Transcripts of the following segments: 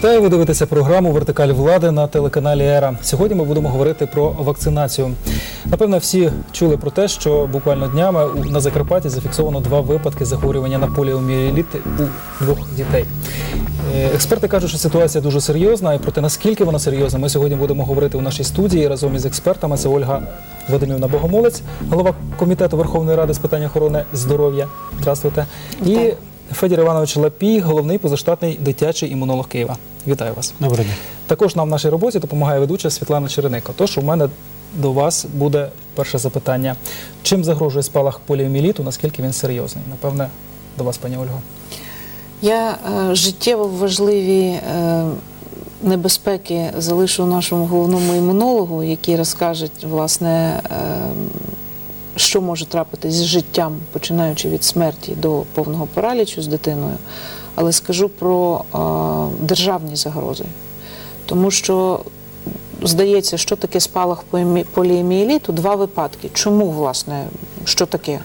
Вітаю, ви дивитеся програму Вертикаль влади на телеканалі Ера. Сьогодні ми будемо говорити про вакцинацію. Напевно, всі чули про те, що буквально днями на Закарпатті зафіксовано два випадки захворювання на поліомієліт у двох дітей. Е, Експерти кажуть, що ситуація дуже серйозна, і про те, наскільки вона серйозна, ми сьогодні будемо говорити у нашій студії разом із експертами. Це Ольга Вадимівна Богомолець, голова комітету Верховної Ради з питань охорони здоров'я. Здравствуйте. І Федір Іванович Лапій, головний позаштатний дитячий імунолог Києва. Вітаю вас. Добрий день. Також нам в нашій роботі допомагає ведуча Світлана Череника. Тож у мене до вас буде перше запитання: чим загрожує спалах поліоміеліту, наскільки він серйозний? Напевне, до вас, пані Ольго. Я е, життєво важливі е, небезпеки залишу нашому головному імунологу, який розкаже, власне, е, що може трапитись з життям, починаючи від смерті до повного паралічу з дитиною. Але скажу про державні загрози. Тому що здається, що таке спалах поліеміеліту? Два випадки. Чому, власне, що таке?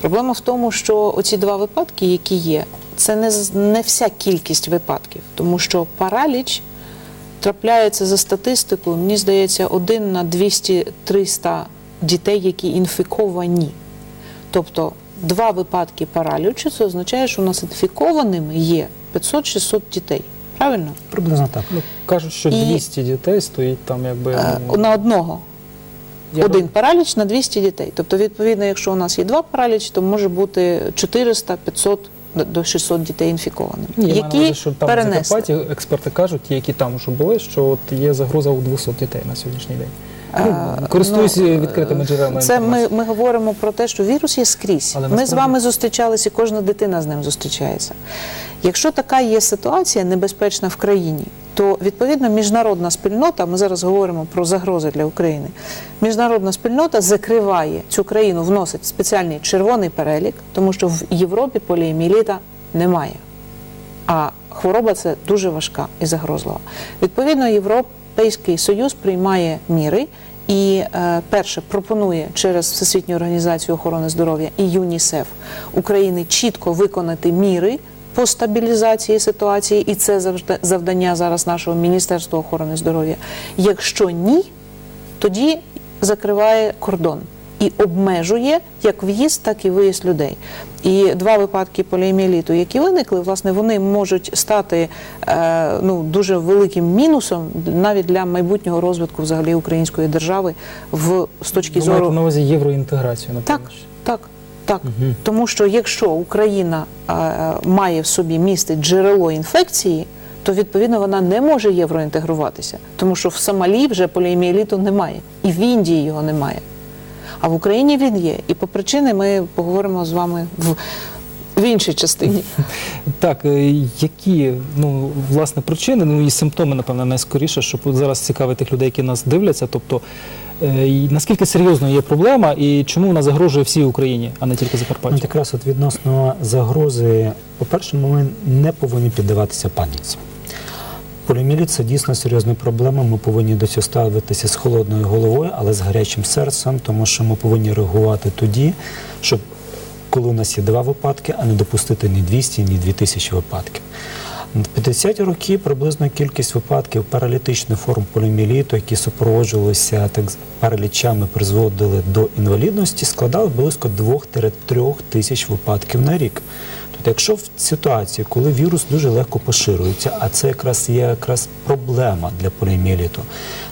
Проблема в тому, що оці два випадки, які є, це не, не вся кількість випадків, тому що параліч трапляється за статистикою, мені здається, один на 200-300 дітей, які інфіковані. Тобто два випадки паралічу, це означає, що у нас інфікованими є 500-600 дітей. Правильно? Приблизно так. Ну кажуть, що І- 200 дітей стоїть там, якби Е, ну, На одного. я Один параліч на 200 дітей. Тобто, відповідно, якщо у нас є два паралічі, то може бути 400, 500 до- до 600 дітей інфікованими, Ні, я маю на увазі, що там в перенесли. Закарпатті експерти кажуть, які там вже були, що от є загроза у 200 дітей на сьогоднішній день. Е, Ну, користуюсь ну, відкритими джерелами. Це ми, ми говоримо про те, що вірус є скрізь. Але ми з вами зустрічалися, і кожна дитина з ним зустрічається. Якщо така є ситуація небезпечна в країні, то відповідно міжнародна спільнота, ми зараз говоримо про загрози для України. Міжнародна спільнота закриває цю країну, вносить спеціальний червоний перелік, тому що в Європі поліеміліта немає. А хвороба це дуже важка і загрозлива. Відповідно, Європейський Союз приймає міри і е, перше пропонує через Всесвітню організацію охорони здоров'я і ЮНІСЕФ України чітко виконати міри по стабілізації ситуації, і це завдання зараз нашого Міністерства охорони здоров'я. Якщо ні, тоді закриває кордон і обмежує як в'їзд, так і виїзд людей. І два випадки поліоміеліту, які виникли, власне, вони можуть стати е, ну, дуже великим мінусом навіть для майбутнього розвитку взагалі української держави в з точки маєте зору на увазі євроінтеграцію, напевно. так, так, так. Мгм. Тому що якщо Україна е, має в собі містить джерело інфекції, то відповідно вона не може євроінтегруватися, тому що в Сомалі вже поліоміеліту немає, і в Індії його немає. А в Україні він є. І по причини ми поговоримо з вами в, в іншій частині. Так, е, які ну власне причини, ну і симптоми, напевно, найскоріше, щоб зараз цікавить тих людей, які нас дивляться. Тобто, е, наскільки серйозною є проблема і чому вона загрожує всій Україні, а не тільки Закарпаттю? якраз от відносно загрози, по-перше, ми не повинні піддаватися паніці. Поліоміеліт – це дійсно серйозна проблема. Ми повинні до цього ставитися з холодною головою, але з гарячим серцем, тому що ми повинні реагувати тоді, щоб коли у нас є два випадки, а не допустити ні 200, ні 2000 випадків. В 50-ті роки приблизно кількість випадків паралітичних форм поліоміеліту, які супроводжувалися так паралічами, призводили до інвалідності, складали близько 2-3 тисяч випадків на рік. Тобто, якщо в ситуації, коли вірус дуже легко поширюється, а це якраз є якраз проблема для поліоміеліту,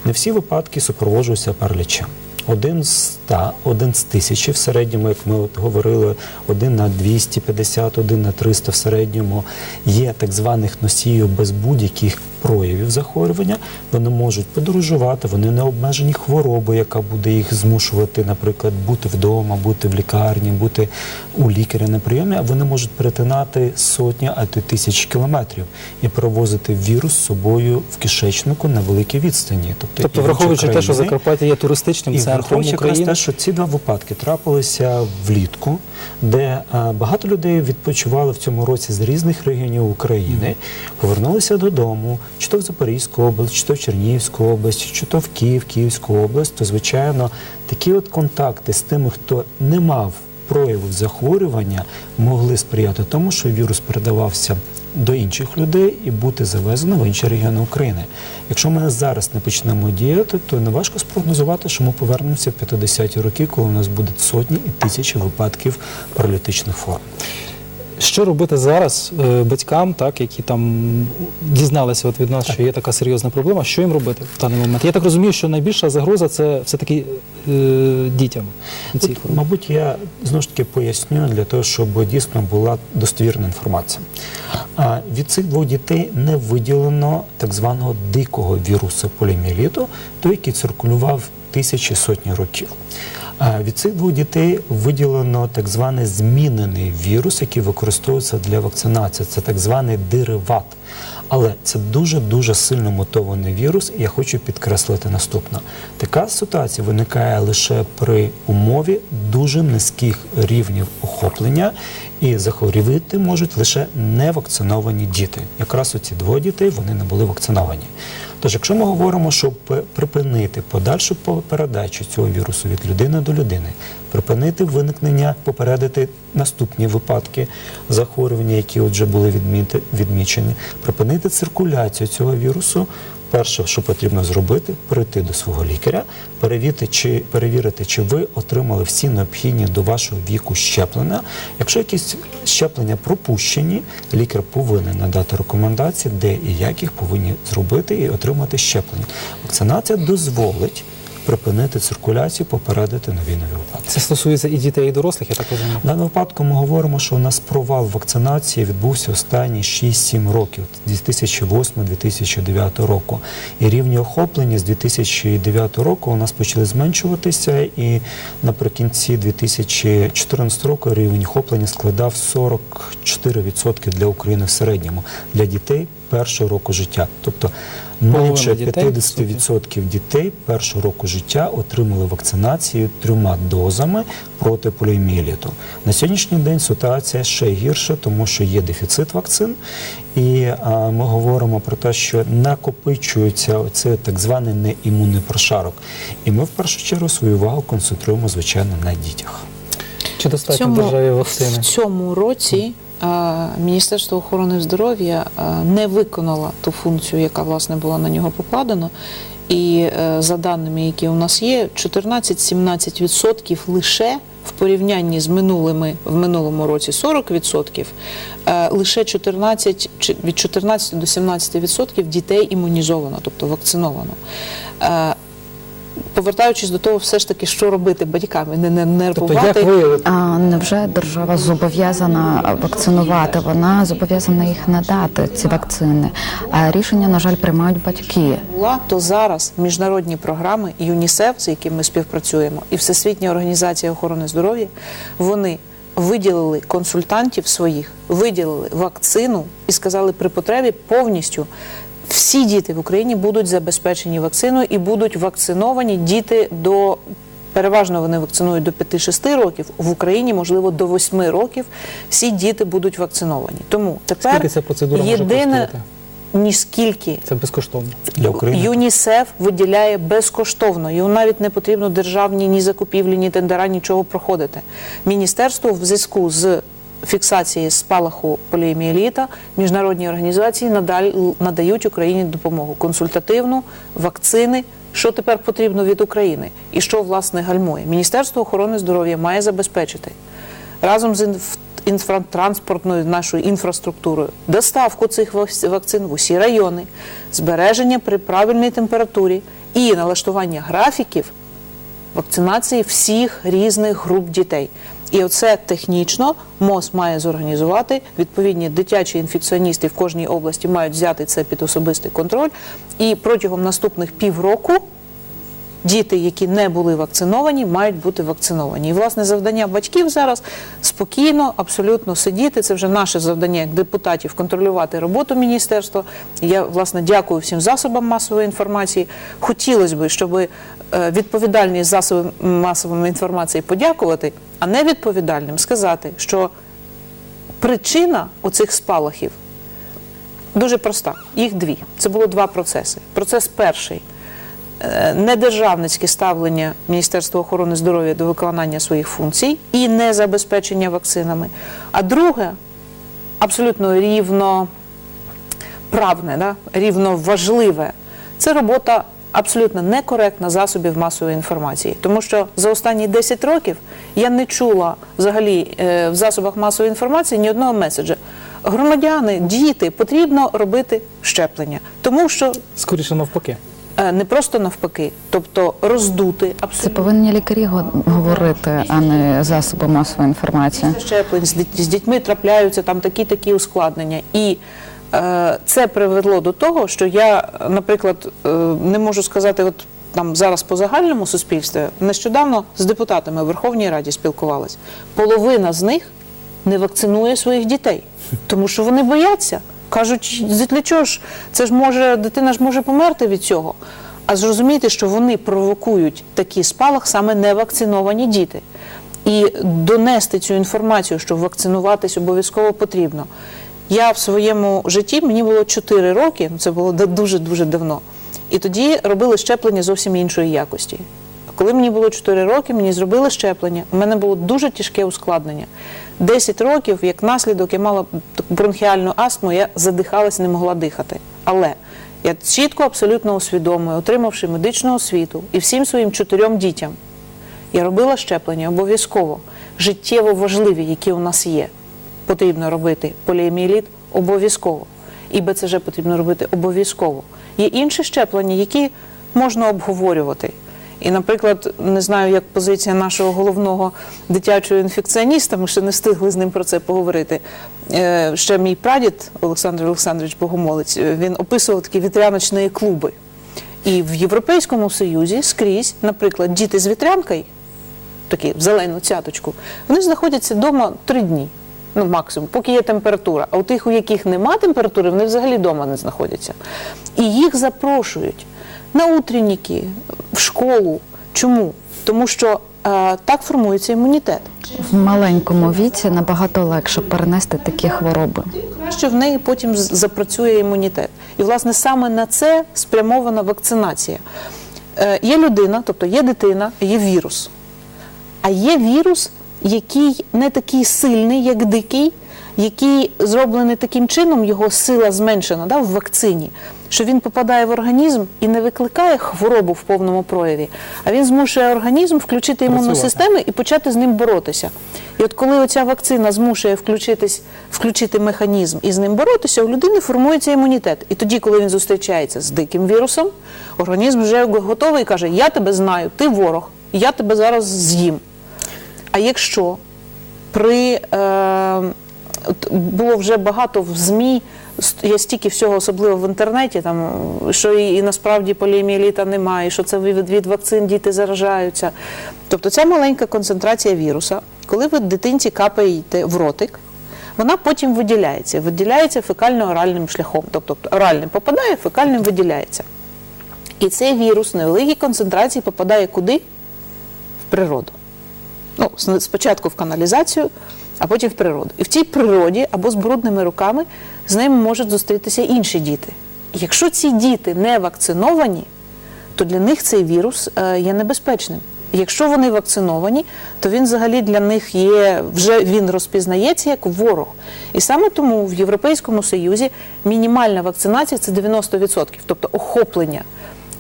не всі випадки супроводжуються паралічем. Один з 100, один з тисячі в середньому, як ми от говорили, один на 250, один на 300 в середньому є так званих носіїв без будь-яких проявів захворювання. Вони можуть подорожувати, вони не обмежені хворобою, яка буде їх змушувати, наприклад, бути вдома, бути в лікарні, бути у лікаря на прийомі. А вони можуть перетинати сотні, а то й тисячі кілометрів і перевозити вірус з собою в кишечнику на великій відстані. Тобто, Тобто, враховуючи те, що країни, Закарпаття є туристичним і центром якраз України. те, що ці два випадки трапилися влітку, де а, багато людей відпочивали в цьому році з різних регіонів України, повернулися додому, чи то в Запорізьку область, чи то в Чернігівську область, чи то в Київ, Київську область, то звичайно такі от контакти з тими, хто не мав проявів захворювання могли сприяти тому, що вірус передавався до інших людей і бути завезено в інші регіони України. Якщо ми зараз не почнемо діяти, то не важко спрогнозувати, що ми повернемося в 50-ті роки, коли у нас будуть сотні і тисячі випадків паралітичних форм. Що робити зараз е, батькам, так які там дізналися от від нас, що є така серйозна проблема? Що їм робити в даний момент? Я так розумію, що найбільша загроза це все таки е, дітям. Тут, мабуть, я знову ж таки поясню для того, щоб дійсно була достовірна інформація. А від цих двох дітей не виділено так званого дикого вірусу поліоміеліту, той, який циркулював тисячі сотні років. Від цих двох дітей виділено так званий змінений вірус, який використовується для вакцинації. Це так званий дериват. Але це дуже дуже сильно мутований вірус, і я хочу підкреслити наступне. Така ситуація виникає лише при умові дуже низьких рівнів охоплення, і захворювати можуть лише невакциновані діти. Якраз оці двоє дітей вони не були вакциновані. Тож, якщо ми говоримо, щоб припинити подальшу передачу цього вірусу від людини до людини, припинити виникнення, попередити наступні випадки захворювання, які вже були відмічені, припинити циркуляцію цього вірусу. Перше, що потрібно зробити, прийти до свого лікаря, перевірити, чи перевірити, чи ви отримали всі необхідні до вашого віку щеплення. Якщо якісь щеплення пропущені, лікар повинен надати рекомендації, де і як їх повинні зробити і отримати щеплення. Вакцинація дозволить припинити циркуляцію, попередити нові нові випадки. Це стосується і дітей, і дорослих, я так розумію. В даному випадку ми говоримо, що у нас провал вакцинації відбувся останні 6-7 років, з 2008-2009 року. І рівні охоплення з 2009 року у нас почали зменшуватися, і наприкінці 2014 року рівень охоплення складав 44% для України в середньому для дітей першого року життя. Тобто менше 50% дітей першого року життя отримали вакцинацію трьома дозами проти поліомієліту. На сьогоднішній день ситуація ще гірша, тому що є дефіцит вакцин, і а, ми говоримо про те, що накопичується цей так званий неімунний прошарок. І ми в першу чергу свою увагу концентруємо звичайно на дітях. Чи достатньо державі вакцини? в цьому році Міністерство охорони здоров'я е, не виконало ту функцію, яка власне була на нього покладена. І е, за даними, які у нас є, 14-17% лише в порівнянні з минулими в минулому році 40%, е, лише 14, чи- від 14 до 17% дітей імунізовано, тобто вакциновано. Повертаючись до того, все ж таки, що робити батьками, не Тобто, нервувати. як виявити? А невже держава зобов'язана вакцинувати? Вона зобов'язана їх надати, ці вакцини. А рішення, на жаль, приймають батьки. була, то зараз міжнародні програми ЮНІСЕФ, з яким ми співпрацюємо, і Всесвітня організація охорони здоров'я, вони виділили консультантів своїх, виділили вакцину і сказали, при потребі повністю всі діти в Україні будуть забезпечені вакциною і будуть вакциновані діти до. Переважно вони вакцинують до 5-6 років. В Україні, можливо, до 8 років всі діти будуть вакциновані. Тому тепер Скільки ця процедура єдине ні скільки Це безкоштовно. Для України ЮНІСЕФ виділяє безкоштовно. Йому навіть не потрібно державні ні закупівлі, ні тендера, нічого проходити. Міністерство в зв'язку з фіксацією спалаху поліоміеліта міжнародні організації надають Україні допомогу консультативну, вакцини. Що тепер потрібно від України і що власне гальмує? Міністерство охорони здоров'я має забезпечити разом з інф- інфратранспортною нашою інфраструктурою, доставку цих вак- вакцин в усі райони, збереження при правильній температурі і налаштування графіків вакцинації всіх різних груп дітей. І оце технічно МОЗ має зорганізувати. Відповідні дитячі інфекціоністи в кожній області мають взяти це під особистий контроль. І протягом наступних півроку діти, які не були вакциновані, мають бути вакциновані. І власне завдання батьків зараз спокійно, абсолютно сидіти. Це вже наше завдання як депутатів контролювати роботу міністерства. Я власне дякую всім засобам масової інформації. Хотілося б, щоб е, відповідальні засоби масової інформації подякувати, а невідповідальним сказати, що причина оцих спалахів дуже проста. Їх дві. Це було два процеси. Процес перший недержавницьке ставлення Міністерства охорони здоров'я до виконання своїх функцій і незабезпечення вакцинами. А друге, абсолютно рівно правне, да, рівно важливе. Це робота абсолютно некоректна засобів масової інформації. Тому що за останні 10 років я не чула взагалі е, в засобах масової інформації ні одного меседжа. Громадяни, діти, потрібно робити щеплення, тому що Скоріше навпаки. Е, не просто навпаки, тобто роздути Це повинні лікарі говорити, а не засоби масової інформації. щеплень з дітьми трапляються там такі такі ускладнення. І е, це привело до того, що я, наприклад, е, не можу сказати, от там зараз по загальному суспільстві нещодавно з депутатами в Верховній Раді спілкувалась. Половина з них не вакцинує своїх дітей, тому що вони бояться. Кажуть, для чого ж це ж може дитина ж може померти від цього. А зрозумійте, що вони провокують такий спалах саме невакциновані діти. І донести цю інформацію, що вакцинуватись обов'язково потрібно. Я в своєму житті мені було 4 роки, це було дуже дуже давно. І тоді робили щеплення зовсім іншої якості. Коли мені було 4 роки, мені зробили щеплення. У мене було дуже тяжке ускладнення. 10 років, як наслідок, я мала бронхіальну астму, я задихалась, не могла дихати. Але я чітко, абсолютно усвідомлюю, отримавши медичну освіту і всім своїм чотирьом дітям, я робила щеплення обов'язково, життєво важливі, які у нас є. Потрібно робити поліоміеліт обов'язково. І БЦЖ потрібно робити обов'язково. Є інші щеплення, які можна обговорювати. І, наприклад, не знаю, як позиція нашого головного дитячого інфекціоніста, ми ще не встигли з ним про це поговорити. Е, Ще мій прадід Олександр Олександрович Богомолець, е, він описував такі вітряночні клуби. І в Європейському Союзі скрізь, наприклад, діти з вітрянкою, такі в зелену цяточку, вони знаходяться вдома три дні. Ну, максимум, поки є температура. А у тих, у яких нема температури, вони взагалі вдома не знаходяться. І їх запрошують на утренніки, в школу. Чому? Тому що е, так формується імунітет. В маленькому віці набагато легше перенести такі хвороби. Краще в неї потім запрацює імунітет. І, власне, саме на це спрямована вакцинація. Е, є людина, тобто є дитина, є вірус. А є вірус, який не такий сильний, як дикий, який зроблений таким чином, його сила зменшена да, в вакцині, що він попадає в організм і не викликає хворобу в повному прояві, а він змушує організм включити імунну систему і почати з ним боротися. І от коли оця вакцина змушує включитись, включити механізм і з ним боротися, у людини формується імунітет. І тоді, коли він зустрічається з диким вірусом, організм вже готовий і каже: Я тебе знаю, ти ворог, я тебе зараз з'їм. А якщо при е, було вже багато в ЗМІ, є стільки всього, особливо в інтернеті, там що і, і насправді поліоміеліта немає, що це від, від вакцин діти заражаються. Тобто ця маленька концентрація віруса, коли ви дитинці капаєте в ротик, вона потім виділяється, виділяється фекально-оральним шляхом. Тобто оральним попадає, фекальним виділяється. І цей вірус в невеликій концентрації попадає куди? В природу. Ну, спочатку в каналізацію, а потім в природу. І в цій природі або з брудними руками з ними можуть зустрітися інші діти. І якщо ці діти не вакциновані, то для них цей вірус е, є небезпечним. Якщо вони вакциновані, то він взагалі для них є вже він розпізнається як ворог. І саме тому в Європейському Союзі мінімальна вакцинація це 90%, тобто охоплення.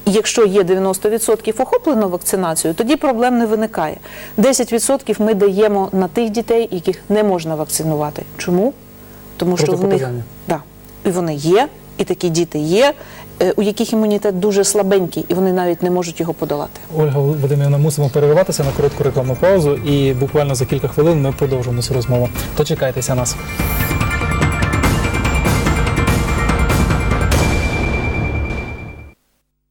Якщо є 90% охоплено вакцинацією, тоді проблем не виникає. 10% ми даємо на тих дітей, яких не можна вакцинувати. Чому? Тому що в них да, і вони є, і такі діти є, е, у яких імунітет дуже слабенький, і вони навіть не можуть його подолати. Ольга Вадимівна, мусимо перериватися на коротку рекламну паузу, і буквально за кілька хвилин ми продовжимо цю розмову. Дочекайтеся нас.